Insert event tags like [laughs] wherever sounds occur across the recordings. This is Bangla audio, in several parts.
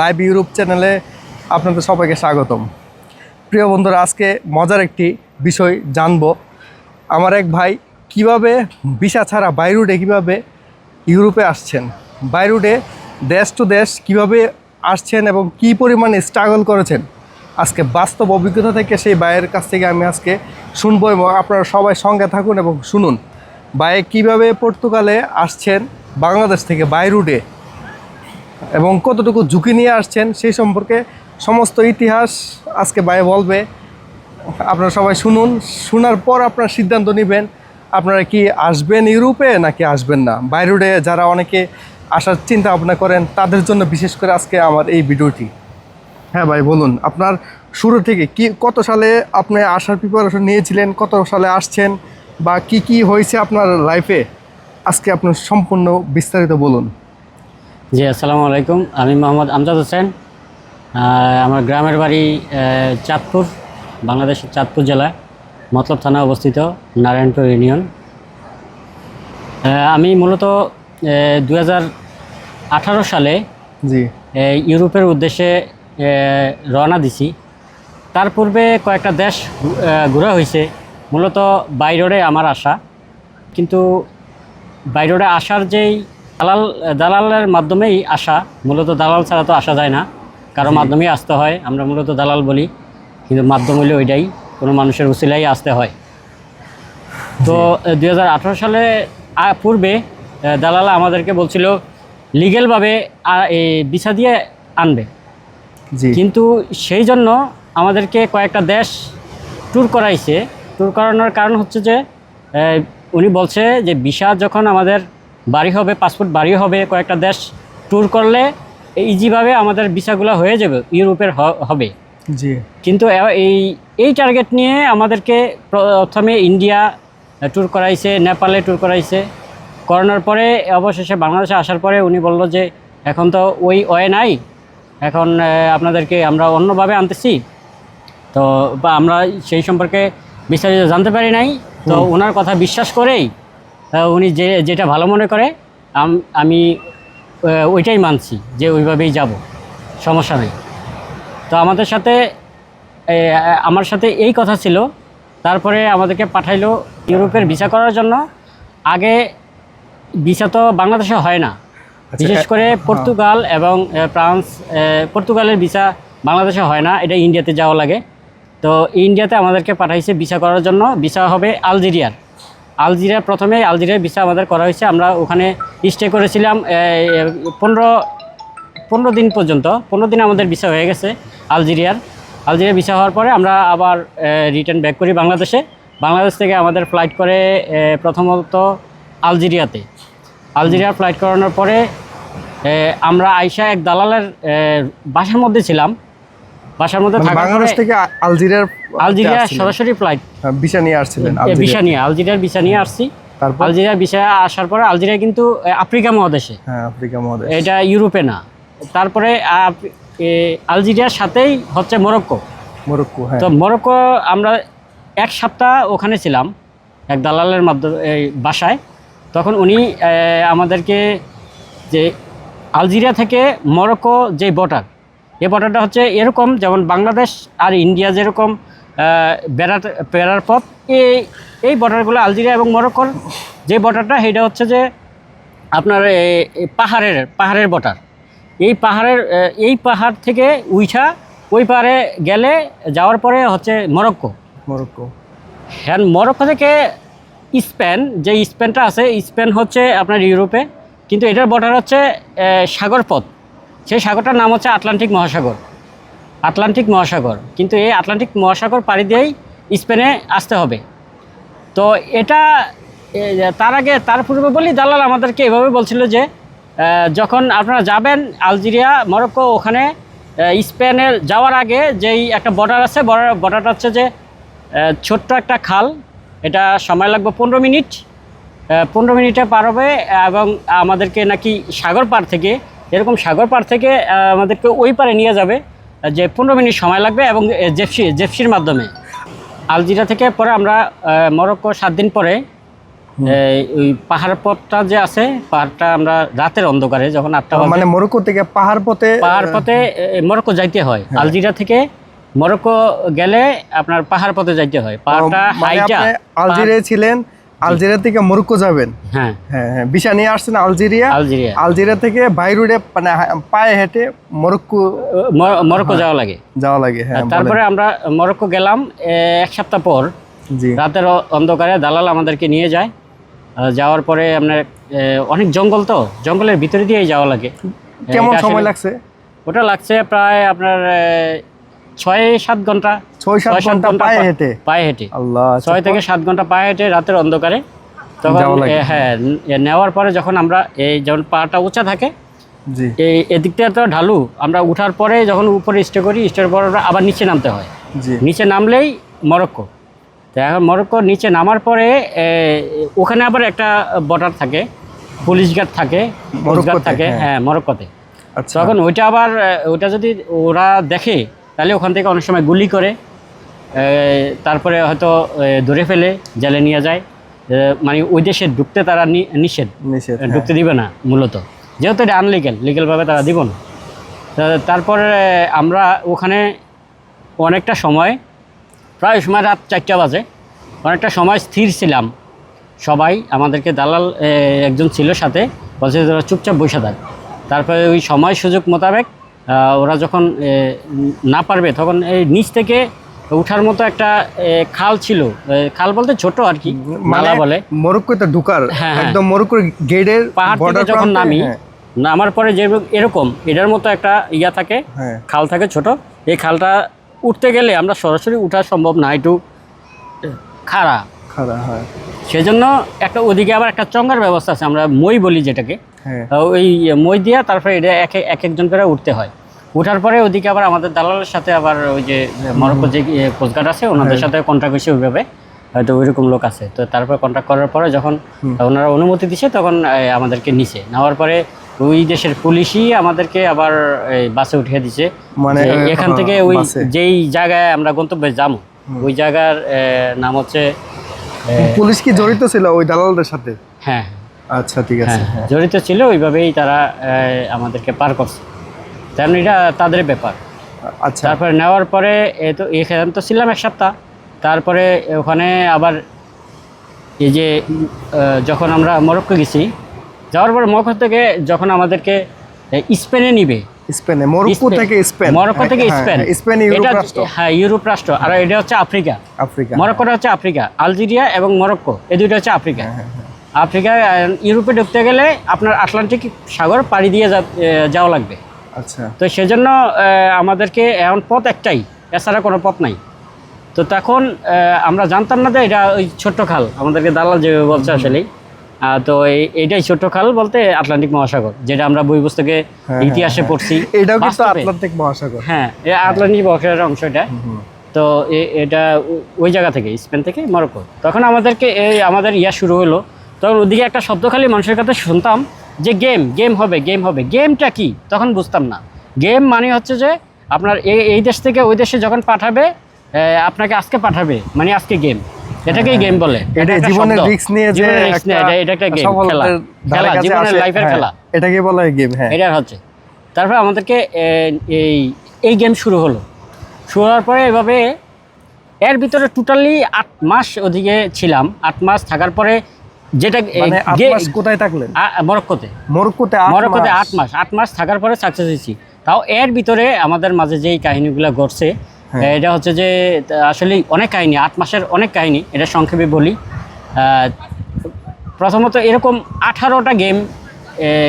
লাইভ ইউরোপ চ্যানেলে আপনাদের সবাইকে স্বাগতম। প্রিয় বন্ধুরা, আজকে মজার একটি বিষয় জানব। আমার এক ভাই কীভাবে ভিসা ছাড়া বাইরুডে কীভাবে ইউরোপে আসছেন বাইরুডে দেশ টু দেশ কীভাবে আসছেন এবং কি পরিমাণে স্ট্রাগল করেছেন, আজকে বাস্তব অভিজ্ঞতা থেকে সেই ভাইয়ের কাছ থেকে আমি আজকে শুনব এবং আপনারা সবাই সঙ্গে থাকুন এবং শুনুন। ভাই কীভাবে পর্তুগালে আসছেন, বাংলাদেশ থেকে বাইরুডে এবং কতটুকু ঝুঁকি নিয়ে আসছেন সেই সম্পর্কে সমস্ত ইতিহাস আজকে ভাই বলবে। আপনারা সবাই শুনুন, শোনার পর আপনারা সিদ্ধান্ত নেবেন, আপনারা কি আসবেন ইউরোপে নাকি আসবেন না? বাইরুডে যারা অনেকে আসার চিন্তা ভাবনা করেন, তাদের জন্য বিশেষ করে আজকে আমার এই ভিডিওটি। হ্যাঁ ভাই, বলুন, আপনার শুরু থেকে কি, কত সালে আপনি আসার প্রিপারেশন নিয়েছিলেন, কত সালে আসছেন, বা কি কি হয়েছে আপনার লাইফে আজকে আপনার সম্পূর্ণ বিস্তারিত বলুন। জি আসসালামু আলাইকুম। আমি মোহাম্মদ আমজাদ হোসেন। আমার গ্রামের বাড়ি চাঁদপুর বাংলাদেশের চাঁদপুর জেলায় মতলব থানা অবস্থিত নারায়ণপুর ইউনিয়ন। আমি মূলত দু আঠারো সালে জি। ইউরোপের উদ্দেশ্যে রওনা দিছি। তার পূর্বে কয়েকটা দেশ ঘোরা হয়েছে মূলত বাইরে আমার আশা কিন্তু বাইরে আসার যেই দালাল দালালের মাধ্যমেই আসা মূলত দালাল ছাড়া তো আসা যায় না। কারও মাধ্যমেই আসতে হয় আমরা মূলত দালাল বলি। কিন্তু মাধ্যম হলে ওইটাই কোনো মানুষের উসিলাই আসতে হয়। তো দু হাজার আঠেরো সালে পূর্বে দালাল আমাদেরকে বলছিল লিগেলভাবে ভিসা দিয়ে আনবে। কিন্তু সেই জন্য আমাদেরকে কয়েকটা দেশ ট্যুর করাইছে। ট্যুর করানোর কারণ হচ্ছে যে উনি বলছে যে ভিসা যখন আমাদের বাড়ি হবে পাসপোর্ট বাড়ি হবে কয়েকটা দেশ ট্যুর করলে ইজিভাবে আমাদের ভিসাগুলো হয়ে যাবে ইউরোপের হবে। জি। কিন্তু এই এই টার্গেট নিয়ে আমাদেরকে প্রথমে ইন্ডিয়া ট্যুর করাইছে নেপালে ট্যুর করাইছে। করানোর পরে অবশেষে বাংলাদেশে আসার পরে উনি বলল যে এখন তো ওই ওয়ে নাই এখন আপনাদেরকে আমরা অন্যভাবে আনতেছি। তো বা আমরা সেই সম্পর্কে বিস্তারিত জানতে পারি নাই। তো ওনার কথা বিশ্বাস করেই উনি যে যেটা ভালো মনে করে আম- আমি ওইটাই মানছি যে ওইভাবেই যাব সমস্যা নেই। তো আমাদের সাথে আমার সাথে এই কথা ছিল তারপরে আমাদেরকে পাঠাইলো ইউরোপের ভিসা করার জন্য। আগে ভিসা তো বাংলাদেশে হয় না বিশেষ করে হ্যাঁ। পর্তুগাল এবং ফ্রান্স পর্তুগালের ভিসা বাংলাদেশে হয় না এটা ইন্ডিয়াতে যাওয়া লাগে। তো ইন্ডিয়াতে আমাদেরকে পাঠাইছে ভিসা করার জন্য ভিসা হবে আলজেরিয়ার। আলজেরিয়া প্রথমে আলজেরিয়ার ভিসা আমাদের করা হয়েছে। আমরা ওখানে স্টে করেছিলাম পনেরো পনেরো দিন পর্যন্ত। পনেরো দিন আমাদের ভিসা হয়ে গেছে আলজেরিয়ার। আলজেরিয়া ভিসা হওয়ার পরে আমরা আবার রিটার্ন ব্যাক করি বাংলাদেশে। বাংলাদেশ থেকে আমাদের ফ্লাইট করে প্রথমত আলজেরিয়াতে। আলজেরিয়া ফ্লাইট করানোর পরে আমরা আইসা এক দালালের বাসার মধ্যে ছিলাম। বাসার মধ্যে মানে বাংলাদেশ থেকে আলজেরিয়ার আলজেরিয়া সরাসরি ফ্লাইট ভিসা নিয়ে আসছিলেন ভিসা নিয়ে আলজেরিয়ার ভিসা নিয়ে আসছি। তারপর? আলজেরিয়া ভিসা আসার পরে আলজেরিয়া কিন্তু আফ্রিকা মহাদেশে। হ্যাঁ আফ্রিকা মহাদেশ। এটা ইউরোপে না। তারপরে আলজেরিয়ার সাথেই হচ্ছে মরক্কো। মরক্কো হ্যাঁ। তো মরক্কো আমরা এক সপ্তাহ ওখানে ছিলাম এক দালালের মাধ্যমে এই বাসায়। তখন উনি আমাদেরকে যে আলজেরিয়া থেকে মরক্কো যে বর্ডার এই বর্ডারটা হচ্ছে এরকম যেমন বাংলাদেশ আর ইন্ডিয়া যেরকম বেড়াতে বেড়ার পথ এই এই বর্ডারগুলো আলজেরিয়া এবং মরক্কোর যে বর্ডারটা সেটা হচ্ছে যে আপনার পাহাড়ের পাহাড়ের বর্ডার। এই পাহাড়ের এই পাহাড় থেকে উইঠা ওই পাহাড়ে গেলে যাওয়ার পরে হচ্ছে মরক্কো। মরক্কো। হ্যাঁ মরক্কো থেকে স্পেন যে স্পেনটা আছে স্পেন হচ্ছে আপনার ইউরোপে কিন্তু এটার বর্ডার হচ্ছে সাগর পথ সেই সাগরটার নাম হচ্ছে আটলান্টিক মহাসাগর। আটলান্টিক মহাসাগর। কিন্তু এই আটলান্টিক মহাসাগর পাড়ি দিয়েই স্পেনে আসতে হবে। তো এটা তার আগে, তার পূর্বে বলি, দালাল আমাদেরকে এভাবে বলছিল যে যখন আপনারা যাবেন আলজেরিয়া, মরক্কো, ওখানে স্পেনে যাওয়ার আগে যেই একটা বর্ডার আছে বর্ডার বর্ডারটা হচ্ছে যে ছোট্ট একটা খাল। এটা সময় লাগবে পনেরো মিনিট। পনেরো মিনিটে পার হবে এবং আমাদেরকে নাকি সাগর পার থেকে এরকম সাগর পার থেকে আমাদেরকে ওই পারে নিয়ে যাবে যে পনেরো মিনিট সময় লাগবে এবং জেপসি জেপসির মাধ্যমে। আলজিরা থেকে পরে আমরা মরক্কো সাত দিন পরে ওই পাহাড় পথটা যে আছে পাহাড়টা আমরা রাতের অন্ধকারে যখন আটটা মানে মরক্কো থেকে পাহাড় পথে পাহাড় পথে মরক্কো যাইতে হয়। হ্যাঁ। আলজিরা থেকে মরক্কো গেলে আপনার পাহাড় পথে যাইতে হয়। পাহাড়টা মানে হাইটা আপনি আলজেরিয়া ছিলেন আলজেরিয়া থেকে মরক্কো যাবেন? হ্যাঁ। হ্যাঁ হ্যাঁ। বিশা নিয়ে আসছেন আলজেরিয়া? আলজেরিয়া। আলজেরিয়া থেকে বাইরুডে মানে পায়ে হেঁটে মরক্কো মরক্কো যাওয়া লাগে। যাওয়া লাগে হ্যাঁ তারপরে আমরা মরক্কো গেলাম এক সপ্তাহ পর। জি। রাতের অন্ধকারে দালাল আমাদেরকে নিয়ে যায়। যাওয়ার পরে আপনার অনেক জঙ্গল তো জঙ্গলের ভিতরে দিয়েই যাওয়া লাগে। কেমন সময় লাগছে? ওটা লাগছে প্রায় আপনার ছয় সাত ঘণ্টা ছয় সাত ঘণ্টা পায়ে হেঁটে। পায়ে হেঁটে। আল্লাহ আচ্ছা, ছয় থেকে সাত ঘণ্টা পায়ে হেঁটে রাতের অন্ধকারে তখন হ্যাঁ নেওয়ার পরে যখন আমরা এই যখন পাটা উঁচা থাকে এই এদিক থেকে তো ঢালু আমরা উঠার পরে যখন উপরে স্টে করি স্টের পর আবার নিচে নামতে হয়। নিচে নামলেই মরক্কো। তো এখন মরক্কো নিচে নামার পরে ওখানে আবার একটা বর্ডার থাকে পুলিশ গার্ড থাকে পুলিশ গার্ড থাকে হ্যাঁ। হ্যাঁ মরক্কোতে। আচ্ছা। তখন ওইটা আবার ওইটা যদি ওরা দেখে তাহলে ওখান থেকে অনেক সময় গুলি করে তারপরে হয়তো ধরে ফেলে জেলে নিয়ে যায়। মানে ওই দেশে ঢুকতে তারা নিষেধ। নিষেধ হ্যাঁ। ঢুকতে দিবে না মূলত। যেহেতু এটা আনলিগেল লিগেলভাবে তারা দিব না। তারপরে আমরা ওখানে অনেকটা সময় প্রায় সময় রাত চারটা বাজে অনেকটা সময় স্থির ছিলাম। সবাই আমাদেরকে দালাল একজন ছিল সাথে বলছে তোরা চুপচাপ বসে থাক। তারপরে ওই সময় সুযোগ মোতাবেক ওরা যখন না পারবে তখন এই নিচ থেকে উঠার মতো একটা খাল ছিল। খাল বলতে ছোট আর কি মালা বলে। মরক্কোতে ঢুকার হ্যাঁ, হ্যাঁ। একদম মরক্কোর গেটের পাহাড় থেকে যখন নামি হ্যাঁ, নামার পরে যে এরকম এটার মতো একটা ইয়া থাকে খাল থাকে ছোট এই খালটা উঠতে গেলে আমরা সরাসরি উঠা সম্ভব না একটু খাড়া। খারাপ হয়। সেজন্য একটা ওদিকে আবার একটা চঙ্গার ব্যবস্থা আছে আমরা মই বলি যেটাকে। ওই মই দিয়া তারপরে এটা এক এক একজন করে উঠতে হয়। উঠার পরে ওদিকে আবার আমাদের দালালের সাথে আবার ওই যে মরক্কো যে কোস্টগার্ড আছে ওনাদের সাথে কন্ট্যাক্ট হয়েছে ওইভাবে। হয়তো ওইরকম লোক আছে। তো তারপর কন্ট্যাক্ট করার পরে যখন ওনারা অনুমতি দিছে তখন আমাদেরকে নিছে। নেওয়ার পরে ওই দেশের পুলিশই আমাদেরকে আবার এই, বাসে উঠিয়ে দিছে। মানে, এখান থেকে ওই যেই জায়গায় আমরা গন্তব্যে যাব ওই জায়গার নাম হচ্ছে পুলিশ কি জড়িত ছিল ওই দালালদের সাথে? হ্যাঁ। আচ্ছা ঠিক আছে। হ্যাঁ জড়িত ছিল ওইভাবেই তারা আমাদেরকে পার করছে। তেমন এটা তাদের ব্যাপার। আচ্ছা। তারপরে নেওয়ার পরে এ তো এখানে তো ছিলাম এক সপ্তাহ। তারপরে ওখানে আবার এই যে যখন আমরা মরক্কো গেছি যাওয়ার পরে মরক্কো থেকে যখন আমাদেরকে স্পেনে নিবে। স্পেনে মরক্কো থেকে স্পেন। মরক্কো থেকে হ্যাঁ, স্পেন। হ্যাঁ, স্পেন ইউরোপ রাষ্ট্র। হ্যাঁ ইউরোপ রাষ্ট্র। আর এটা হচ্ছে আফ্রিকা। আফ্রিকা। মরক্কোটা হচ্ছে আফ্রিকা। আলজেরিয়া এবং মরক্কো এই দুইটা হচ্ছে আফ্রিকা। হ্যাঁ, হ্যাঁ, আফ্রিকা ইউরোপে ঢুকতে গেলে আপনার আটলান্টিক সাগর পাড়ি দিয়ে যাওয়া লাগবে। আচ্ছা। তো সেজন্য আমাদেরকে এমন পথ একটাই এছাড়া কোনো পথ নাই। তো তখন আমরা জানতাম না যে এটা ওই ছোট্ট খাল আমাদেরকে দালাল যে বলছে আসলেই। আহ, তো এই এইটাই ছোট্ট খাল বলতে আটলান্টিক মহাসাগর যেটা আমরা বই পুস্তকে হ্যাঁ, ইতিহাসে পড়ছি এটাও কিন্তু আটলান্টিক মহাসাগর। হ্যাঁ এই আটলান্টিক মহাসাগরের অংশ এটা। তো এটা ওই জায়গা থেকে স্পেন থেকে মরক্কো। তখন আমাদেরকে এই আমাদের ইয়া শুরু হলো তখন ওদিকে একটা শব্দ খালি মানুষের কাছে শুনতাম যে গেম গেম হবে গেম হবে। গেমটা কি? তখন বুঝতাম না। গেম মানে হচ্ছে যে আপনার এই দেশ থেকে ওই দেশে যখন পাঠাবে আপনাকে আজকে পাঠাবে মানে আজকে গেম এটাকেই গেম বলে। এটা জীবনের রিস্ক নিয়ে যে এটা- এটা একটা গেম খেলা। খেলা জীবনের লাইফের হ্যাঁ, খেলা। এটাকে বলা হয় গেম হ্যাঁ। হচ্ছে। তারপর আমাদেরকে এই এই গেম শুরু হলো। শুরু হওয়ার পরে এভাবে এর ভিতরে টোটালি আট মাস ওদিকে ছিলাম। আট মাস থাকার পরে যেটা মানে মাস কোথায় থাকলেন? মরক্কোতে। মরক্কোতে আট মরক্কোতে মাস। আট মাস। আট মাস থাকার পরে সাকসেস হয়েছি। তাও এর ভিতরে আমাদের মাঝে যেই কাহিনীগুলো ঘটছে হ্যাঁ। এটা হচ্ছে যে আসলে অনেক কাহিনী আট মাসের অনেক কাহিনী এটা সংক্ষেপে বলি। প্রথমত এরকম আঠারোটা গেম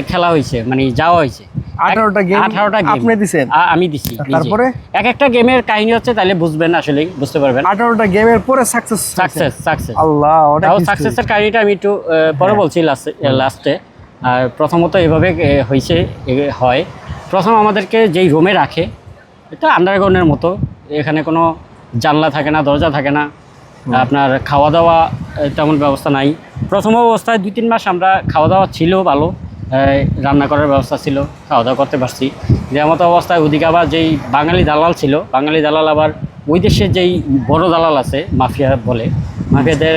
খেলা হয়েছে মানে যাওয়া হয়েছে। 18টা game আঠারোটা গেম আপনি দিছেন? আমি দিছি তারপরে? এক একটা গেমের কাহিনী হচ্ছে তাহলে বুঝবেন আসলে বুঝতে পারবেন। আঠারোটা গেমের পরে সাকসেস সাকসেস সাকসেস আল্লাহ তাও সাকসেসের কাহিনীটা আমি একটু পরে হ্যাঁ। বলছি লাস্টে লাস্টে আর প্রথমত এভাবে হয়েছে হয়। প্রথম আমাদেরকে যেই রুমে রাখে এটা আন্ডারগ্রাউন্ডের মতো। এখানে কোনো জানলা থাকে না দরজা থাকে না। আপনার খাওয়া দাওয়া তেমন ব্যবস্থা নাই। প্রথম অবস্থায় দুই তিন মাস আমরা খাওয়া দাওয়া ছিল ভালো। রান্না করার ব্যবস্থা ছিল খাওয়া দাওয়া করতে পারছি। যে মতো অবস্থায় ওদিকে আবার যেই বাঙালি দালাল ছিল বাঙালি দালাল আবার ওই দেশের যেই বড় দালাল আছে মাফিয়া বলে মাফিয়াদের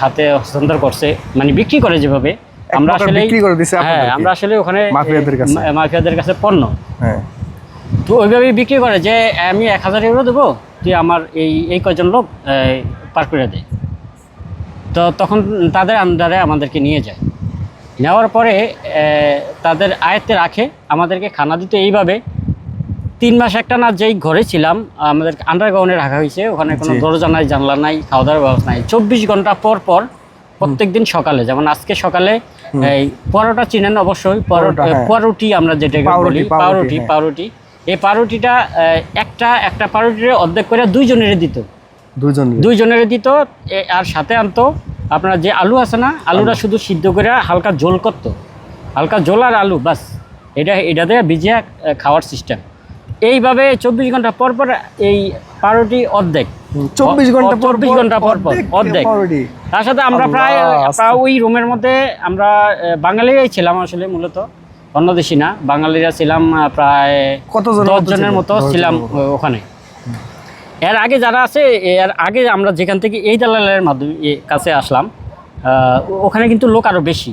হাতে হস্তান্তর করছে মানে বিক্রি করে যেভাবে আমরা আসলে হ্যাঁ আমরা আসলে ওখানে মাফিয়াদের কাছে। পণ্য। হ্যাঁ। তো ওইভাবেই বিক্রি করে যে আমি এক হাজার ইউরো দেবো তুই আমার এই এই কয়জন লোক পার করে দেয় তো তখন তাদের আন্ডারে আমাদেরকে নিয়ে যায়। নেওয়ার পরে তাদের আয়ত্তে রাখে আমাদেরকে খানা দিতে। এইভাবে তিন মাস একটা না যেই ঘরে ছিলাম আমাদের আন্ডারগ্রাউন্ডে রাখা হয়েছে। ওখানে কোনো দরজা নাই জানলা নাই খাওয়া দাওয়ার ব্যবস্থা নাই। চব্বিশ ঘণ্টা পর পর প্রত্যেক দিন সকালে যেমন আজকে সকালে এই পরোটা চিনেন অবশ্যই পরোটা, হ্যাঁ। পরোটি আমরা যেটাকে পাউরুটি, বলি পাউরুটি, পাউরুটি হ্যাঁ। এই পাউরুটিটা একটা একটা পাউরুটির অর্ধেক করে দুইজনের দিত। দুজন দুইজনের দিত আর সাথে আনতো আপনার যে আলু আছে না আলুটা শুধু সিদ্ধ করে হালকা ঝোল করতো। হালকা ঝোল আর আলু বাস। এটা এটা দিয়ে ভিজিয়ে খাওয়ার সিস্টেম এইভাবে চব্বিশ ঘণ্টা পর পর এই পাউরুটি অর্ধেক। চব্বিশ ঘণ্টা চব্বিশ ঘণ্টা পর পর অর্ধেক তার সাথে আমরা প্রায় প্রায় ওই রুমের মধ্যে আমরা বাঙালিরাই ছিলাম আসলে মূলত অন্য দেশি না। বাঙালিরা ছিলাম প্রায় কতজনের দশ মতো জনের মতো। ছিলাম ওখানে। এর আগে যারা আছে এর আগে আমরা যেখান থেকে এই দালালের মাধ্যমে কাছে আসলাম ওখানে কিন্তু লোক আরও বেশি।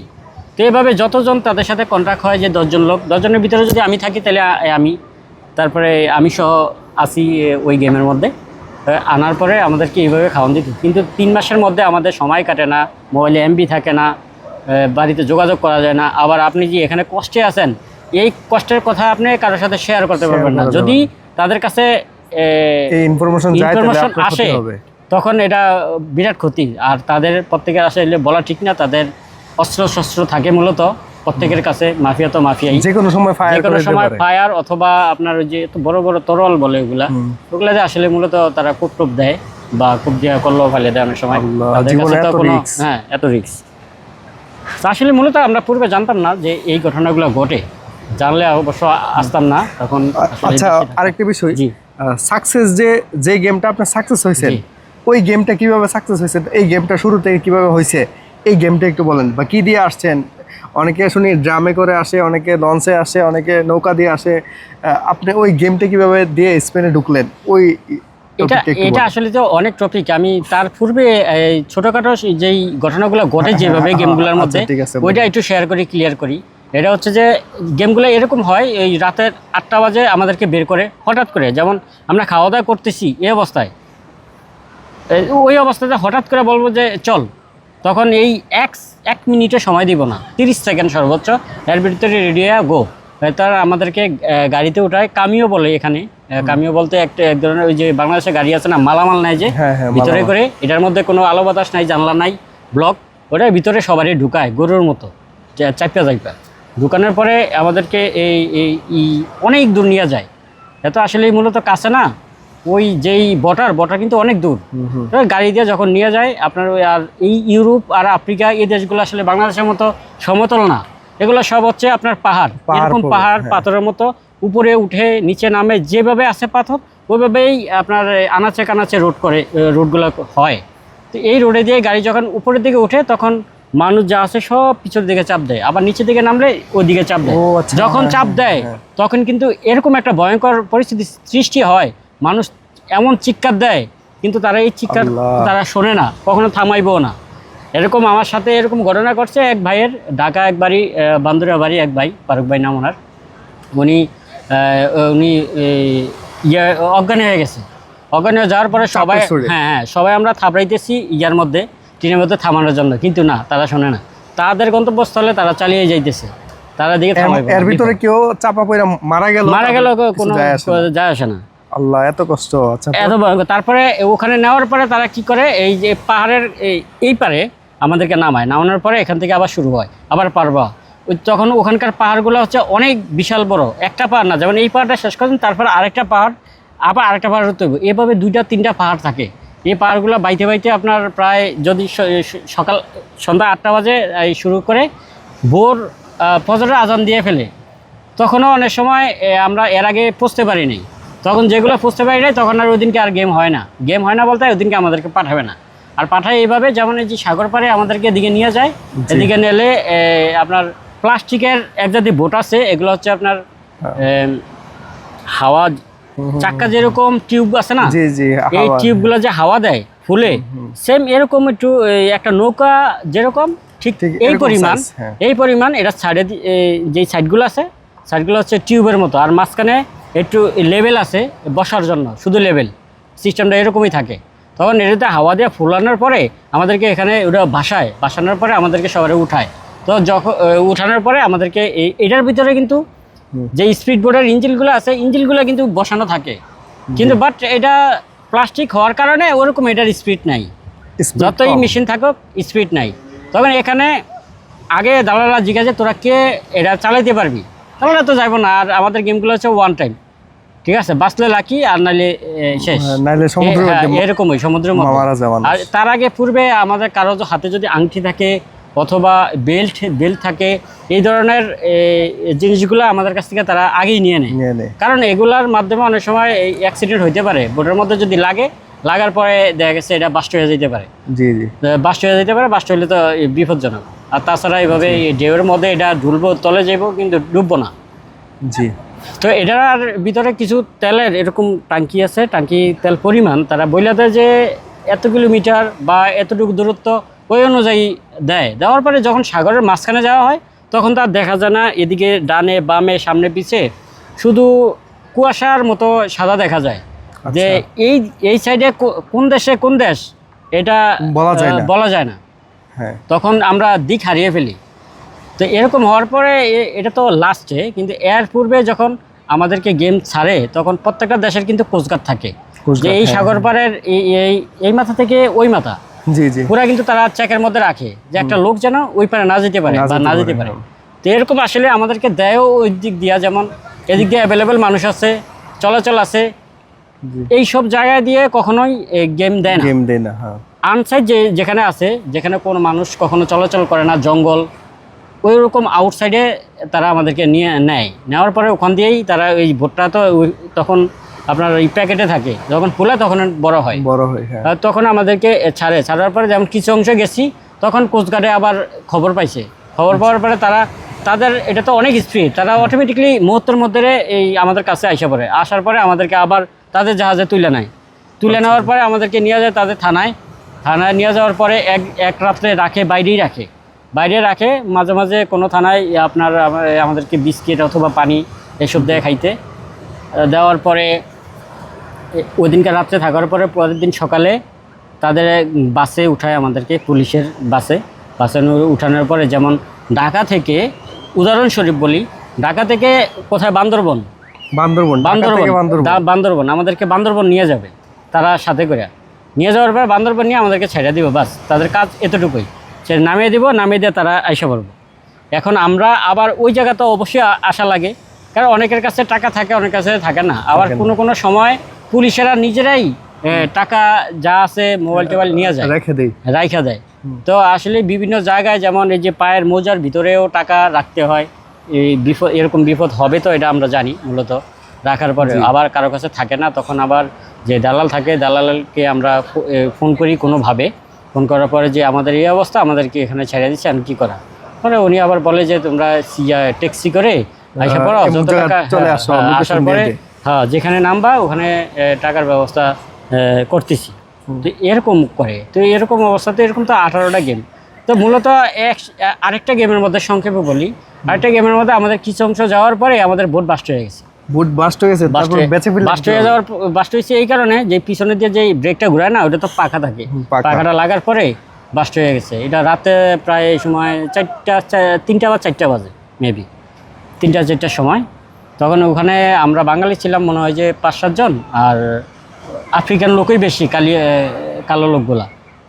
তো এভাবে যতজন তাদের সাথে কন্ট্রাক্ট হয় যে দশজন লোক দশজনের ভিতরে যদি আমি থাকি তাহলে আমি তারপরে আমি সহ আসি ওই গেমের মধ্যে। আনার পরে আমাদেরকে এইভাবে খাওয়ান দিত। কিন্তু তিন মাসের মধ্যে আমাদের সময় কাটে না মোবাইলে এমবি থাকে না বাড়িতে যোগাযোগ করা যায় না। আবার আপনি যে এখানে কষ্টে আছেন এই কষ্টের কথা আপনি কারোর সাথে শেয়ার করতে পারবেন না। যদি তাদের কাছে এই ইনফরমেশন ইনফরমেশন আসে তখন এটা বিরাট ক্ষতি। আর তাদের প্রত্যেকের আসলে বলা ঠিক না তাদের অস্ত্র শস্ত্র থাকে মূলত প্রত্যেকের কাছে মাফিয়া তো মাফিয়াই। যে কোনো সময় ফায়ার যে কোনো সময় ফায়ার অথবা আপনার ওই যে বড় বড় তরল বলে ওগুলা ওগুলা যে আসলে মূলত তারা কূপ টুপ দেয় বা কূপ দিয়া করলেও ফেলে দেয় অনেক সময়। তাদের কাছে তো কোনো হ্যাঁ এত রিক্স আসলে মূলত আমরা পূর্বে জানতাম না যে এই ঘটনাগুলো ঘটে। জানলে অবশ্য আসতাম না তখন আচ্ছা আরেকটা বিষয়। সাকসেস যে যে গেমটা আপনার সাকসেস হয়েছে ওই গেমটা কীভাবে সাকসেস হয়েছে এই গেমটা শুরু থেকে কীভাবে হয়েছে এই গেমটা একটু বলেন বা কি দিয়ে আসছেন? অনেকে শুনি ড্রামে করে আসে অনেকে লঞ্চে আসে অনেকে নৌকা দিয়ে আসে আপনি ওই গেমটা কীভাবে দিয়ে স্পেনে ঢুকলেন? ওই এটা এটা আসলে তো অনেক টপিক আমি তার পূর্বে ছোটখাটো সেই- যেই ঘটনাগুলো ঘটে [laughs] যেভাবে গেমগুলোর আচ্ছা, মধ্যে আছে, ওইটা একটু শেয়ার করি ক্লিয়ার করি। এটা হচ্ছে যে গেমগুলো এরকম হয় এই রাতের আটটা বাজে আমাদেরকে বের করে হঠাৎ করে। যেমন আমরা খাওয়া দাওয়া করতেছি এই অবস্থায়। ওই অবস্থাতে হঠাৎ করে বলব যে চল তখন এই এক এক মিনিটে সময় দিব না তিরিশ সেকেন্ড সর্বোচ্চ এর ভিতরে রেডিয়া গো তারা আমাদেরকে গাড়িতে উঠায় কামিও বলে এখানে। কামিও বলতে একটা এক ধরনের ওই যে বাংলাদেশে গাড়ি আছে না মালামাল নাই যে হ্যাঁ, হ্যাঁ, ভিতরে করে এটার মধ্যে কোনো আলো বাতাস নাই জানলা নাই ব্লক ওটা ভিতরে সবারই ঢুকায় গরুর মতো চাইপা চাইপা ঢুকানোর পরে আমাদেরকে এই এই অনেক দূর নিয়ে যায়। এত আসলে মূলত কাছে না? ওই যেই বটার বটার কিন্তু অনেক দূর। গাড়ি দিয়ে যখন নিয়ে যায় আপনার ওই আর এই ইউরোপ আর আফ্রিকা এই দেশগুলো আসলে বাংলাদেশের মতো সমতল না। এগুলো সব হচ্ছে আপনার পাহাড়। এরকম পাহাড় হ্যাঁ। পাথরের মতো উপরে উঠে নিচে নামে যেভাবে আছে পাথর ওইভাবেই আপনার আনাচে কানাচে রোড করে রোডগুলো হয়। তো এই রোডে দিয়ে গাড়ি যখন উপরের দিকে ওঠে তখন মানুষ যা আছে সব পিছনের দিকে চাপ দেয় আবার নিচের দিকে নামলে ওই দিকে চাপ দেয়। আচ্ছা, যখন হ্যাঁ, চাপ হ্যাঁ, দেয় হ্যাঁ। তখন কিন্তু এরকম একটা ভয়ঙ্কর পরিস্থিতি সৃষ্টি হয়। মানুষ এমন চিৎকার দেয় কিন্তু তারা এই চিৎকার তারা শোনে না কখনো থামাইবও না। এরকম আমার সাথে এরকম ঘটনা করছে এক ভাইয়ের ঢাকা এক বাড়ি বান্দুরা বাড়ি এক ভাই ফারুক ভাই নাম ওনার। উনি উনি ইয়ে অজ্ঞানী হয়ে গেছে। অজ্ঞানী হয়ে যাওয়ার পরে সবাই হ্যাঁ হ্যাঁ সবাই আমরা থাপড়াইতেছি ইয়ার মধ্যে। ট্রেনের মধ্যে থামানোর জন্য কিন্তু না তারা শোনে না। তাদের গন্তব্যস্থলে তারা চালিয়ে যাইতেছে। তারা দিকে এর- ভিতরে কেউ চাপা পড়ে মারা গেল মারা গেল কোনো যায় আসে না। যায় আসে না। আল্লাহ এত কষ্ট আচ্ছা। এত ভয়ঙ্কর। তারপরে ওখানে নেওয়ার পরে তারা কি করে এই যে পাহাড়ের এই- এই পারে আমাদেরকে নামায়। নামানোর পরে এখান থেকে আবার শুরু হয় আবার পারবা। ওই তখন ওখানকার পাহাড়গুলো হচ্ছে অনেক বিশাল বড়। একটা পাহাড় না যেমন এই পাহাড়টা শেষ করেন তারপর আরেকটা পাহাড় আবার আরেকটা পাহাড় হতে হবে। এভাবে দুইটা তিনটা পাহাড় থাকে। এই পাহাড়গুলো বাইতে বাইতে আপনার প্রায় যদি সকাল সন্ধ্যা আটটা বাজে এই শুরু করে ভোর ফজরের আজান দিয়ে ফেলে। তখনও অনেক সময় আমরা এর আগে পুষতে পারিনি তখন যেগুলো পুষতে পারি নাই তখন আর ওদিনকে আর গেম হয় না। গেম হয় না বলতে ওদিনকে আমাদেরকে পাঠাবে না। আর পাঠায় এইভাবে যেমন এই যে সাগর পাড়ে আমাদেরকে এদিকে নিয়ে যায় এদিকে নিলে আপনার প্লাস্টিকের এক জাতি বোট আছে এগুলো হচ্ছে আপনার হাওয়া চাক্কা যেরকম টিউব আছে না জি জি এই হাওয়া। টিউবগুলো যে হাওয়া দেয় ফুলে সেম এরকম একটু একটা নৌকা যেরকম ঠিক এই পরিমাণ হ্যাঁ। এই পরিমাণ এটা সাইডে যেই সাইডগুলো আছে সাইডগুলো হচ্ছে টিউবের মতো আর মাঝখানে একটু লেভেল আছে বসার জন্য শুধু লেভেল সিস্টেমটা এরকমই থাকে তখন এটাতে হাওয়া দিয়ে ফুলানোর পরে আমাদেরকে এখানে ওটা ভাসায় ভাসানোর পরে আমাদেরকে সবাই উঠায় তো যখন উঠানোর পরে আমাদেরকে এই এটার ভিতরে কিন্তু যে স্পিড বোর্ডের ইঞ্জিনগুলো আছে ইঞ্জিনগুলো কিন্তু বসানো থাকে। কিন্তু বাট এটা প্লাস্টিক হওয়ার কারণে ওরকম এটার স্পিড নাই। যতই মেশিন থাকুক স্পিড নাই। তখন এখানে আগে দালালা জিজ্ঞাসা তোরা কে? এটা চালাইতে পারবি? তাহলে তো যাইবো না আর আমাদের গেমগুলো হচ্ছে ওয়ান টাইম ঠিক আছে? বাঁচলে লাকি আর নাহলে এ, শেষ। হ্যাঁ, নাহলে সমুদ্রের হ্যাঁ, এরকমই সমুদ্রের মতো আর তার আগে পূর্বে আমাদের কারও হাতে যদি আংটি থাকে অথবা বেল্ট বেল্ট থাকে এই ধরনের জিনিসগুলো আমাদের কাছ থেকে তারা আগেই নিয়ে নেয়। কারণ এগুলার মাধ্যমে অনেক সময় এই অ্যাক্সিডেন্ট হইতে পারে। বোটের মধ্যে যদি লাগে লাগার পরে দেখা গেছে এটা বাস্ট হয়ে যেতে পারে। জি জি। বাস্ট হয়ে যেতে পারে বাস্ট হইলে তো বিপজ্জনক। আর তাছাড়া এইভাবে এই ঢেউয়ের মধ্যে এটা ঢুলবো তলে যাইবো কিন্তু ডুববো না। জি। তো এটার ভিতরে কিছু তেলের এরকম টাঙ্কি আছে টাঙ্কি তেল পরিমাণ তারা বইলা দেয় যে এত কিলোমিটার বা এতটুকু দূরত্ব ওই অনুযায়ী দেয়। দেওয়ার পরে যখন সাগরের মাঝখানে যাওয়া হয় তখন তার দেখা যায় না এদিকে ডানে বামে সামনে পিছে শুধু কুয়াশার মতো সাদা দেখা যায়। যে এই এই সাইডে কোন দেশে কোন দেশ এটা বলা যায় না। বলা যায় না। হ্যাঁ। তখন আমরা দিক হারিয়ে ফেলি। তো এরকম হওয়ার পরে এটা তো লাস্টে কিন্তু এর পূর্বে যখন আমাদেরকে গেম ছাড়ে তখন প্রত্যেকটা দেশের কিন্তু কোস্টগার্ড থাকে। যে এই হ্যাঁ, সাগর পাড়ের এই এই এই মাথা থেকে ওই মাথা। জি জি। পুরা কিন্তু তারা চেকের মধ্যে রাখে যে একটা লোক যেন ওই পারে না যেতে পারে না বা যেতে না পারে, যেতে পারে। হ্যাঁ। তো এরকম আসলে আমাদেরকে দেয়ও ওই দিক দিয়া যেমন এদিক দিয়ে অ্যাভেলেবেল মানুষ আছে চলাচল আছে। এই সব জায়গায় দিয়ে কখনোই গেম দেয় না। গেম দেয় না হ্যাঁ। আনসাইড যে যেখানে আছে যেখানে কোনো মানুষ কখনো চলাচল করে না জঙ্গল ওই রকম আউটসাইডে তারা আমাদেরকে নিয়ে নেয়। নেওয়ার পরে ওখান দিয়েই তারা ওই ভোটটা তো তখন আপনার ওই প্যাকেটে থাকে। যখন ফুলে তখন বড় হয়। বড় হয় হ্যাঁ। তখন আমাদেরকে ছাড়ে। ছাড়ার পরে যেমন কিছু অংশ গেছি তখন কোস্টগার্ডে আবার খবর পাইছে। খবর পাওয়ার পরে তারা তাদের এটা তো অনেক স্পিড তারা অটোমেটিকলি মুহূর্তের মধ্যে এই আমাদের কাছে আসা পড়ে। আসার পরে আমাদেরকে আবার তাদের জাহাজে তুলে নেয়। তুলে নেওয়ার পরে আমাদেরকে নিয়ে যায় তাদের থানায়। থানায় নিয়ে যাওয়ার পরে এক এক রাত্রে রাখে বাইরেই রাখে। বাইরে রাখে মাঝে মাঝে কোনো থানায় আপনার আমাদেরকে বিস্কিট অথবা পানি এসব দেয় খাইতে। দেওয়ার পরে ওই দিনকার রাত্রে থাকার পরে পরের দিন সকালে তাদের বাসে উঠায় আমাদেরকে পুলিশের বাসে। বাসে উঠানোর পরে যেমন ঢাকা থেকে উদাহরণস্বরূপ বলি ঢাকা থেকে কোথায়? বান্দরবন। বান্দরবন বান্দরবন। বান্দরবন। আমাদেরকে বান্দরবন নিয়ে যাবে তারা সাথে করে। নিয়ে যাওয়ার পর বান্দরবন নিয়ে আমাদেরকে ছেড়ে দিব বাস। তাদের কাজ এতটুকুই। সে নামিয়ে দিব নামিয়ে দিয়ে তারা আইসা পড়ব। এখন আমরা আবার ওই জায়গাতে অবশ্যই আসা লাগে। কারণ অনেকের কাছে টাকা থাকে অনেকের কাছে থাকে না। আবার কোনো কোনো সময় পুলিশেরা নিজেরাই টাকা যা আছে মোবাইল টোবাইল নিয়ে যায়। রেখে দেই রাইখা দেয়। তো আসলে বিভিন্ন জায়গায় যেমন এই যে পায়ের মোজার ভিতরেও টাকা রাখতে হয় এই বিপদ এরকম বিপদ হবে তো এটা আমরা জানি মূলত। রাখার পরে আবার কারও কাছে থাকে না তখন আবার যে দালাল থাকে দালালকে আমরা ফোন করি কোনোভাবে। ফোন করার পরে যে আমাদের এই অবস্থা আমাদেরকে এখানে ছেড়ে দিচ্ছে আমি কী করা? মানে উনি আবার বলে যে তোমরা ট্যাক্সি করে আইসা পড়ো যত টাকা চলে হ্যাঁ, আসো, আসার পরে হ্যাঁ যেখানে নামবা ওখানে টাকার ব্যবস্থা করতেছি। তো এরকম করে তো এরকম অবস্থাতে এরকম তো আঠারোটা গেম তো মূলত এক আরেকটা গেমের মধ্যে সংক্ষেপে বলি। আরেকটা গেমের মধ্যে আমাদের কিছু অংশ যাওয়ার পরে আমাদের বোট বাস্ট হয়ে গেছে। বুট বাস্ট হয়ে গেছে তারপর বেঁচে ফিরলে বাস্ট হয়ে যাওয়ার বাস্ট হয়েছে এই কারণে যে পিছনে দিয়ে যে ব্রেকটা ঘুরায় না ওটা তো পাখা থাকে। পাখাটা লাগার পরে বাস্ট হয়ে গেছে। এটা রাতে প্রায় এই সময় চারটা তিনটা বা চারটা বাজে মেবি তিনটা চারটার সময়। তখন ওখানে আমরা বাঙালি ছিলাম মনে হয় যে পাঁচ সাতজন আর আফ্রিকান লোকই বেশি, কালি কালো লোকগুলা।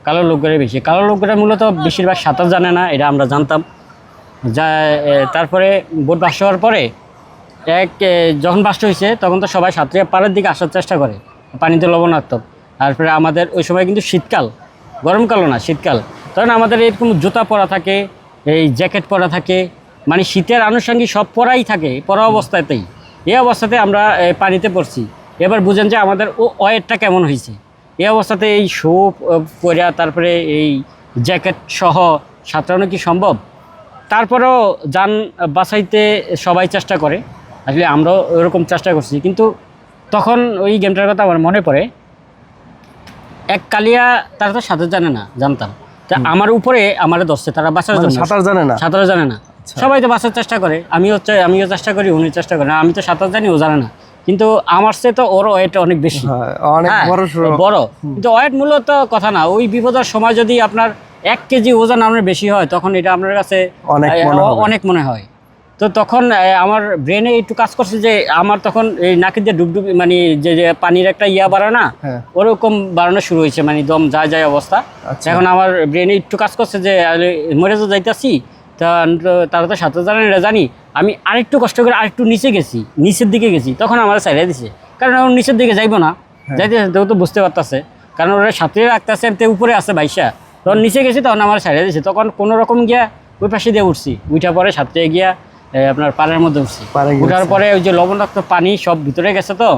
কালো লোকগুলোই বেশি। কালো লোকগুলা মূলত বেশিরভাগ সাঁতার জানে না, এটা আমরা জানতাম। যা তারপরে বোট বাস হওয়ার পরে এক যখন বাস্ট হয়েছে, তখন তো সবাই সাঁতরে পাড়ের দিকে আসার চেষ্টা করে, পানিতে লবণাত্মক তারপরে আমাদের ওই সময় কিন্তু শীতকাল, গরমকালও না, শীতকাল। তখন আমাদের এরকম জুতা পরা থাকে, এই জ্যাকেট পরা থাকে মানে শীতের আনুষঙ্গিক সব পরাই থাকে পরা অবস্থাতেই। এই অবস্থাতে আমরা পানিতে পড়ছি। এবার বুঝেন যে আমাদের ও ওয়েটটা কেমন হয়েছে। এই অবস্থাতে এই শো পরা তারপরে এই জ্যাকেট সহ সাঁতরানো কি সম্ভব? তারপরেও যান বাঁচাইতে সবাই চেষ্টা করে। আসলে আমরাও ওরকম চেষ্টা করছি। কিন্তু তখন ওই গেমটার কথা আমার মনে পড়ে এক কালিয়া তারা তো সাঁতার জানে না জানতাম। তা আমার উপরে আমার ধরছে তারা বাঁচার মানে জন্য। সাঁতার জানে না? সাঁতার জানে না। সবাই তো বাঁচার চেষ্টা করে। আমিও আমিও চেষ্টা করি উনি চেষ্টা করেন আমি তো সাঁতার জানি ও জানে না। কিন্তু আমার চেয়ে তো ওর ওয়েট অনেক বেশি। হ্যাঁ, হ্যাঁ, বড় কিন্তু ওয়েট মূলত কথা না। ওই বিপদের সময় যদি আপনার এক কেজি ওজন আপনার বেশি হয় তখন এটা আপনার কাছে অনেক মনে হয়। তো তখন আমার ব্রেনে একটু কাজ করছে যে আমার তখন এই নাকের যে ডুবডুব মানে যে যে পানির একটা ইয়া বাড়ে না হ্যাঁ। ওরকম বাড়ানো শুরু হয়েছে। মানে দম যায় যায় অবস্থা। আচ্ছা। এখন আমার ব্রেনে একটু কাজ করছে যে মরে তো যাইতাছি। তারা তো সাঁতার জানে না, এটা জানি। আমি আরেকটু কষ্ট করে আরেকটু নিচে গেছি নিচের দিকে গেছি। তখন আমার সাইডে দিছে। কারণ ওর নিচের দিকে যাইবো না। হ্যাঁ। যাইতেছে তো তো বুঝতে পারতেছে। কারণ ওরা সাঁতরে রাখতেছে এমনি উপরে আছে বাইশা। তখন নিচে গেছি তখন আমার সাইডে দিছে। তখন কোনো রকম গিয়া ওই পাশে দিয়ে উঠছি। উঠা পরে সাঁতরে গিয়া আপনার পাড়ের মধ্যে উঠছি। উঠার পরে ওই যে লবণাক্ত পানি সব ভিতরে গেছে তো।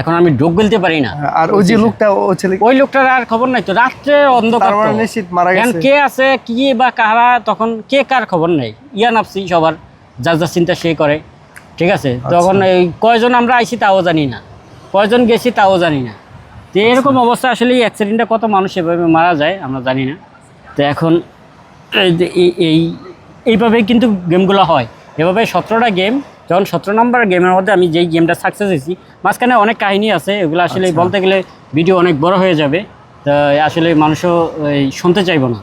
এখন আমি ডোক গলতে পারি না। হ্যাঁ, আর ওই যে লোকটা ও ছেলে ওই লোকটার আর খবর নাই তো রাত্রে অন্ধকার তার মানে নিশ্চিত মারা গেছে। কে আছে কি বা কারা তখন কে কার খবর নাই? ইয়া নাপসি সবার যার যার চিন্তা সে করে। ঠিক আছে? আচ্ছা। তখন এই কয়জন আমরা আইছি তাও জানি না। কয়জন গেছি তাও জানি না। তো এরকম আচ্ছা। অবস্থা আসলে এই অ্যাক্সিডেন্টে কত মানুষ এভাবে মারা যায় আমরা জানি না। তো এখন এই এইভাবেই কিন্তু গেমগুলো হয়। এভাবে সতেরোটা গেম যখন সতেরো নম্বর গেমের মধ্যে আমি যেই গেমটা সাকসেস হয়েছি মাঝখানে অনেক কাহিনী আছে এগুলো আসলে আচ্ছা। বলতে গেলে ভিডিও অনেক বড় হয়ে যাবে তো আসলে মানুষও শুনতে চাইব না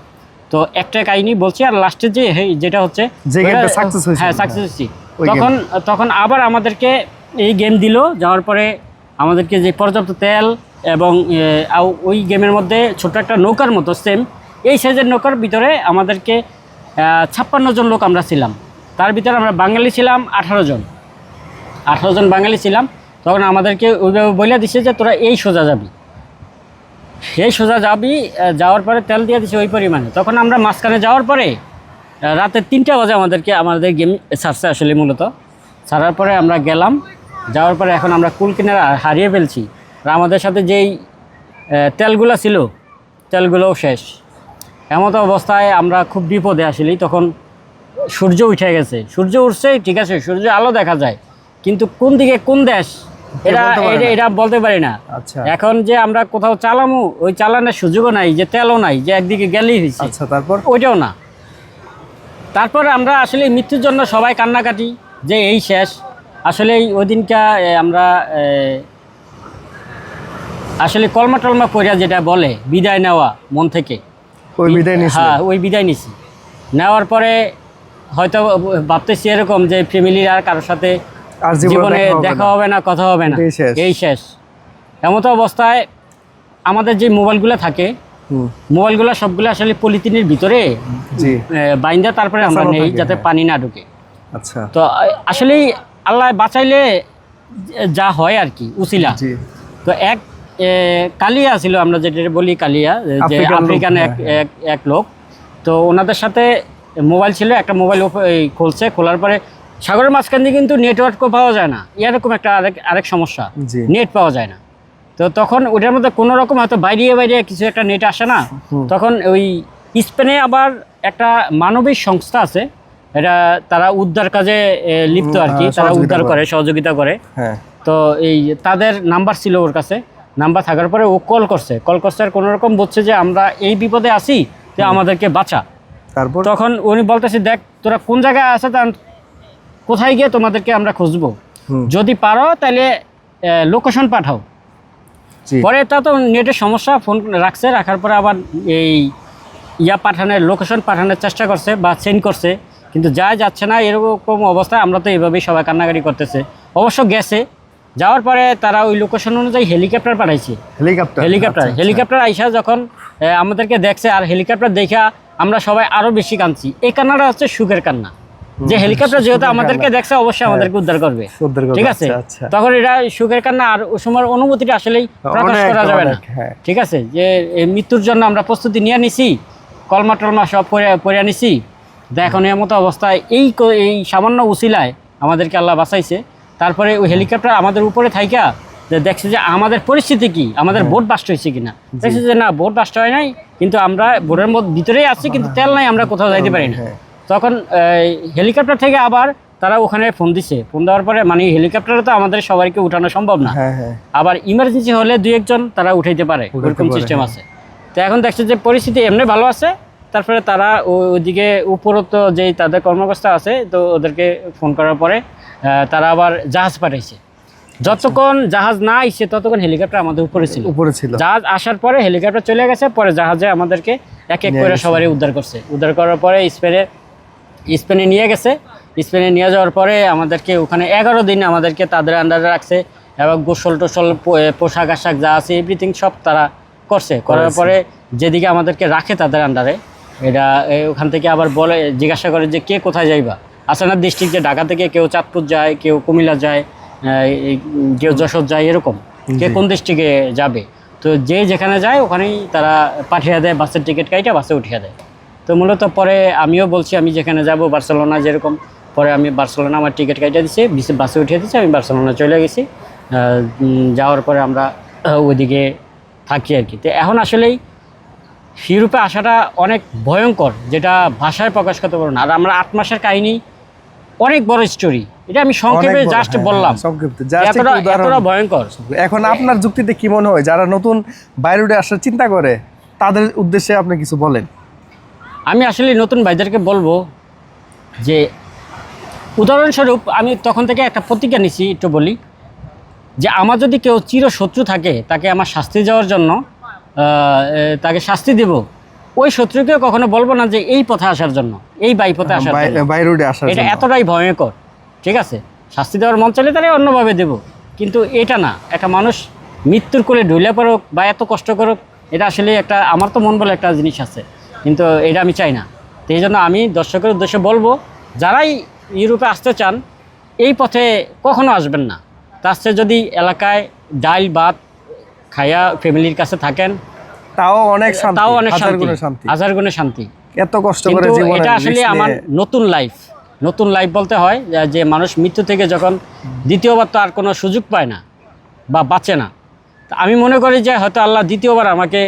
তো একটা কাহিনী বলছি আর লাস্টে যে যেটা হচ্ছে হ্যাঁ হ্যাঁ। সাকসেস হয়েছি তখন তখন আবার আমাদেরকে এই গেম দিল যাওয়ার পরে আমাদেরকে যে পর্যাপ্ত তেল এবং ওই গেমের মধ্যে ছোট একটা নৌকার মতো সেম এই সাইজের নৌকার ভিতরে আমাদেরকে ছাপ্পান্ন জন লোক আমরা ছিলাম তার ভিতরে আমরা বাঙালি ছিলাম আঠারো জন। আঠারো জন বাঙালি ছিলাম, তখন আমাদেরকে ওইভাবে বলে দিছে যে তোরা এই সোজা যাবি। এই সোজা যাবি যাওয়ার পরে তেল দিয়ে দিছে ওই পরিমাণে। তখন আমরা মাঝখানে যাওয়ার পরে রাতে তিনটা বাজে আমাদেরকে, আমাদের গেম ছাড়ছে আসলে মূলত। ছাড়ার পরে আমরা গেলাম, যাওয়ার পরে এখন আমরা কুল কিনারা হারিয়ে ফেলছি। আর আমাদের সাথে যেই তেলগুলো ছিল, তেলগুলোও শেষ। এমতো অবস্থায় আমরা খুব বিপদে আসলেই তখন সূর্য উঠে গেছে। সূর্য উঠছে ঠিক আছে সূর্য আলো দেখা যায়। কিন্তু কোন দিকে কোন দেশ এটা এটা- বলতে পারি না। আচ্ছা। এখন যে আমরা কোথাও চালামু ওই চালানোর সুযোগও নাই যে তেলও নাই যে একদিকে গেলেই হয়েছে। আচ্ছা তারপর? ওইটাও না। তারপর আমরা আসলে মৃত্যুর জন্য সবাই কান্নাকাটি যে এই শেষ। আসলে ওই দিনটা আমরা আসলে কলমা টলমা করিয়া যেটা বলে বিদায় নেওয়া মন থেকে। ওই বিদায় হ্যাঁ ওই বিদায় নিছি নেওয়ার পরে হয়তো ভাবতেছি এরকম যে ফ্যামিলির আর কারোর সাথে আর জীবনে দেখা হবে না। কথা হবে না। এই শেষ। এমতো অবস্থায় আমাদের যে মোবাইলগুলো থাকে মোবাইলগুলো সবগুলো আসলে পলিথিনের ভিতরে বাইন্দা তারপরে আমরা নেই যাতে হ্যাঁ। পানি না ঢুকে। আচ্ছা। তো আসলেই আল্লাহ বাঁচাইলে যা হয় আর কি উচিলা তো এক কালিয়া ছিল আমরা যেটা বলি কালিয়া যে আফ্রিকান এক হ্যাঁ, এক এক লোক। তো ওনাদের সাথে মোবাইল ছিল একটা মোবাইল খুলছে খোলার পরে সাগরের মাঝখান দিয়ে কিন্তু নেটওয়ার্কও পাওয়া যায় না। এরকম একটা আরেক আরেক সমস্যা নেট পাওয়া যায় না। তো তখন ওটার মধ্যে কোনো রকম হয়তো বাইরে বাইরে কিছু একটা নেট আসে না। তখন ওই স্পেনে আবার একটা মানবিক সংস্থা আছে এটা তারা উদ্ধার কাজে লিপ্ত আর কি হ্যাঁ, তারা উদ্ধার করে। সহযোগিতা করে। হ্যাঁ। তো এই তাদের নাম্বার ছিল ওর কাছে নাম্বার থাকার পরে ও কল করছে। কল করছে আর কোনোরকম বলছে যে আমরা এই বিপদে আছি যে আমাদেরকে বাঁচা। তারপর? তখন উনি বলতেছে দেখ তোরা কোন জায়গায় আছে তা কোথায় গিয়ে তোমাদেরকে আমরা খুঁজবো। যদি পারো তাহলে লোকেশন পাঠাও। পরে তা তো নেটের সমস্যা ফোন রাখছে রাখার পরে আবার এই ইয়া পাঠানোর লোকেশন পাঠানোর চেষ্টা করছে বা সেন্ড করছে। কিন্তু যা যাচ্ছে না এরকম অবস্থায় আমরা তো এইভাবেই সবাই কান্নাকাটি করতেছে। অবশ্য গেছে। যাওয়ার পরে তারা ওই লোকেশন অনুযায়ী হেলিকপ্টার পাঠাইছে। Helicopter helicopter. হেলিকপ্টার আইসা যখন আমাদেরকে দেখছে আর হেলিকপ্টার দেখা আমরা সবাই আরও বেশি কাঁদছি। এই কান্নাটা হচ্ছে সুখের কান্না। যে হেলিকপ্টার যেহেতু আমাদেরকে দেখছে অবশ্যই আমাদেরকে উদ্ধার করবে। ঠিক আছে? আচ্ছা, আচ্ছা। তখন এটা সুখের কান্না আর ওই সময় অনুভূতিটা আসলেই প্রকাশ করা যাবে না। হ্যাঁ। ঠিক আছে? যে মৃত্যুর জন্য আমরা প্রস্তুতি নিয়ে নিছি কলমা টলমা সব পরে নিছি। এর মতো অবস্থায় এই এই সামান্য উচিলায় আমাদেরকে আল্লাহ বাঁচাইছে। তারপরে ওই হেলিকপ্টার আমাদের উপরে থাইকা যে দেখছে যে আমাদের পরিস্থিতি কি? আমাদের বোট বাস্ট হয়েছে কিনা? দেখছে যে না বোট বাস্ট হয় নাই কিন্তু আমরা বোটের মধ্যে ভিতরেই আছি কিন্তু তেল নাই আমরা কোথাও যাইতে পারি না। হ্যাঁ। তখন হেলিকপ্টার থেকে আবার তারা ওখানে ফোন দিছে। ফোন দেওয়ার পরে মানে হেলিকপ্টারে তো আমাদের সবাইকে উঠানো সম্ভব না। হ্যাঁ হ্যাঁ। আবার ইমার্জেন্সি হলে দুই একজন তারা উঠাইতে পারে ওরকম সিস্টেম হ্যাঁ। আছে। তো এখন দেখছে যে পরিস্থিতি এমনি ভালো আছে তারপরে তারা ওইদিকে উপরত যেই তাদের কর্মকর্তা আছে তো ওদেরকে ফোন করার পরে তারা আবার জাহাজ পাঠাইছে। যতক্ষণ জাহাজ না আইছে ততক্ষণ হেলিকপ্টার আমাদের উপরে ছিল। উপরে ছিল। জাহাজ আসার পরে হেলিকপ্টার চলে গেছে পরে জাহাজে আমাদেরকে এক এক করে সবারই উদ্ধার করছে। উদ্ধার করার পরে স্পেনে স্পেনে নিয়ে গেছে। স্পেনে নিয়ে যাওয়ার পরে আমাদেরকে ওখানে এগারো দিন আমাদেরকে তাদের আন্ডারে রাখছে এবং গোসল টোসল পোশাক আশাক যা আছে এভরিথিং সব তারা করছে। করার পরে যেদিকে আমাদেরকে রাখে তাদের আন্ডারে এটা ওখান থেকে আবার বলে জিজ্ঞাসা করে যে কে কোথায় যাইবা? আসানার ডিস্ট্রিক্টে ঢাকা থেকে কেউ চাঁদপুর যায় কেউ কুমিল্লা যায় কেউ যশোর যায় এরকম। কে কোন ডিস্ট্রিক্টে যাবে? তো যে যেখানে যায় ওখানেই তারা পাঠিয়ে দেয় বাসের টিকিট কাইটা বাসে উঠিয়ে দেয়। তো মূলত পরে আমিও বলছি আমি যেখানে যাব বার্সেলোনা যেরকম পরে আমি বার্সেলোনা আমার টিকিট কাইটা দিছে বিসে- বাসে উঠিয়ে দিচ্ছে আমি বার্সেলোনা চলে গেছি। যাওয়ার পরে আমরা ওইদিকে থাকি আর কি। তো এখন আসলেই ইউরোপে আসাটা অনেক ভয়ঙ্কর যেটা ভাষায় প্রকাশ করতে পারব না। আর আমরা আট মাসের কাহিনী অনেক বড় স্টোরি এটা আমি সংক্ষেপে জাস্ট হ্যাঁ, বললাম। হ্যাঁ, এতটা ভয়ঙ্কর। এখন আপনার যুক্তিতে কি মনে হয়? যারা নতুন বাইরে আসার চিন্তা করে তাদের উদ্দেশ্যে আপনি কিছু বলেন। আমি আসলে নতুন ভাইদেরকে বলব যে উদাহরণস্বরূপ আমি তখন থেকে একটা প্রতিজ্ঞা নিছি একটু বলি যে আমার যদি কেউ চির শত্রু থাকে তাকে আমার শাস্তি যাওয়ার জন্য আহ, তাকে শাস্তি দেব ওই শত্রুকে কখনো বলব না যে এই পথে আসার জন্য এই বাই পথে আসার বাই- আসার এটা এতটাই ভয়ঙ্কর ঠিক আছে? শাস্তি দেওয়ার মন চাইলে তাহলে অন্যভাবে দেব কিন্তু এটা না একটা মানুষ মৃত্যুর কোলে ঢুলে পড়ুক বা এত কষ্ট করুক এটা আসলে একটা আমার তো মন বলে একটা জিনিস আছে কিন্তু এটা আমি চাই না। তো এই জন্য আমি দর্শকের উদ্দেশ্যে বলব যারাই ইউরোপে আসতে চান এই পথে কখনো আসবেন না। তার যদি এলাকায় ডাল ভাত খাইয়া ফ্যামিলির কাছে থাকেন তাও অনেক শান্তি তাও অনেক শান্তি হাজার গুণে শান্তি। এত কষ্ট করে জীবনে এটা আসলে আমার নতুন লাইফ নতুন লাইফ বলতে হয় যে- মানুষ মৃত্যু থেকে যখন দ্বিতীয়বার তো আর কোনো সুযোগ পায় না বা বাঁচে না। আমি মনে করি যে হয়তো আল্লাহ দ্বিতীয়বার আমাকে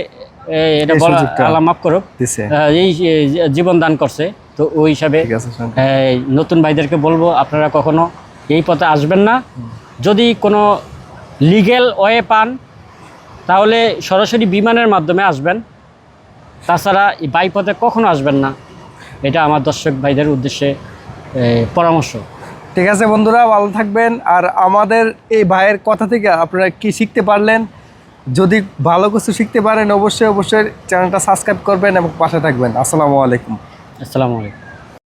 এটা বলা আল্লাহ মাফ করুক এই জীবন দান করছে। তো ওই হিসাবে নতুন ভাইদেরকে বলব আপনারা কখনো এই পথে আসবেন না। যদি কোনো লিগেল ওয়ে পান তাহলে সরাসরি বিমানের মাধ্যমে আসবেন। তাছাড়া এই বাই পথে কখনো আসবেন না। এটা আমার দর্শক ভাইদের উদ্দেশ্যে পরামর্শ। ঠিক আছে বন্ধুরা ভালো থাকবেন। আর আমাদের এই ভাইয়ের কথা থেকে আপনারা কি শিখতে পারলেন? যদি ভালো কিছু শিখতে পারেন অবশ্যই অবশ্যই চ্যানেলটা সাবস্ক্রাইব করবেন এবং পাশে থাকবেন। আসসালামু আলাইকুম। আসসালামু আলাইকুম।